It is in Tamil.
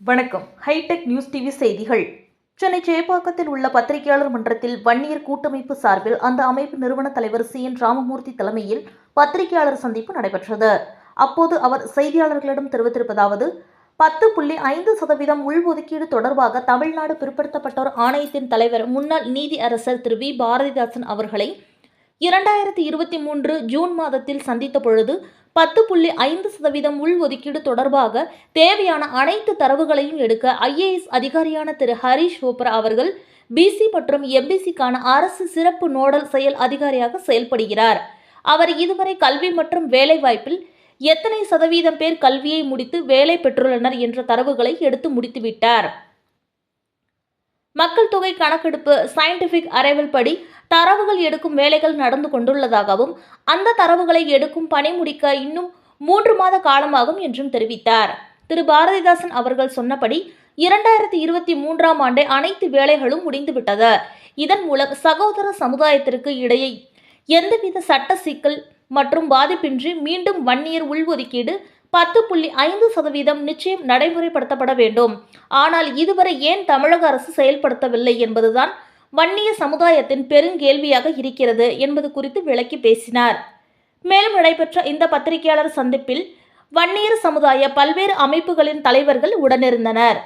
வணக்கம். ஹைடெக் நியூஸ் டிவி செய்திகள். சென்னை சேப்பாக்கத்தில் உள்ள பத்திரிகையாளர் மன்றத்தில் வன்னியர் கூட்டமைப்பு சார்பில் அந்த அமைப்பு நிறுவன தலைவர் சி. என். ராமமூர்த்தி தலைமையில் பத்திரிகையாளர் சந்திப்பு நடைபெற்றது. அப்போது அவர் செய்தியாளர்களிடம் தெரிவித்திருப்பதாவது பத்து புள்ளி ஐந்து சதவீதம் உள்ஒதுக்கீடு தொடர்பாக தமிழ்நாடு பிற்படுத்தப்பட்டோர் ஆணையத்தின் தலைவர் முன்னாள் நீதி அரசர் திரு. வி. பாரதிதாசன் அவர்களை இரண்டாயிரத்தி இருபத்தி மூன்று ஜூன் மாதத்தில் சந்தித்த பொழுது பத்து புள்ளி ஐந்து சதவீதம் உள்ஒதுக்கீடு தொடர்பாக தேவையான அனைத்து தரவுகளையும் எடுக்க ஐஏஎஸ் அதிகாரியான திரு ஹரிஷ் சோப்ரா அவர்கள் பிசி மற்றும் எம்பிசிக்கான அரசு சிறப்பு நோடல் செயல் அதிகாரியாக செயல்படுகிறார். அவர் இதுவரை கல்வி மற்றும் வேலைவாய்ப்பில் எத்தனை சதவீதம் பேர் கல்வியை முடித்து வேலை பெற்றுள்ளனர் என்ற தரவுகளை எடுத்து முடித்துவிட்டார். மக்கள் தொகை கணக்கெடுப்பு சயின்டிபிக் அரைவல் படி தரவுகள் எடுக்கும் வேலைகள் நடந்து கொண்டுள்ளதாகவும் அந்த தரவுகளை எடுக்கும் பணி முடிக்க இன்னும் மூன்று மாத காலமாகும் என்றும் தெரிவித்தார். திரு. பாரதிதாசன் அவர்கள் சொன்னபடி இரண்டாயிரத்தி இருபத்தி மூன்றாம் ஆண்டு அனைத்து வேலைகளும் முடிந்துவிட்டது. இதன் மூலம் சகோதர சமுதாயத்திற்கு இடையே எந்தவித சட்ட சிக்கல் மற்றும் பாதிப்பின்றி மீண்டும் வன்னியர் உள்ஒதுக்கீடு பத்து புள்ளி ஐந்து சதவீதம் நிச்சயம் நடைமுறைப்படுத்தப்பட வேண்டும். ஆனால் இதுவரை ஏன் தமிழக அரசு செயல்படுத்தவில்லை என்பதுதான் வன்னிய சமுதாயத்தின் பெருங்கேள்வியாக இருக்கிறது என்பது குறித்து விளக்கி பேசினார். மேலும் நடைபெற்ற இந்த பத்திரிகையாளர் சந்திப்பில் வன்னியர் சமுதாய பல்வேறு அமைப்புகளின் தலைவர்கள் உடனிருந்தனர்.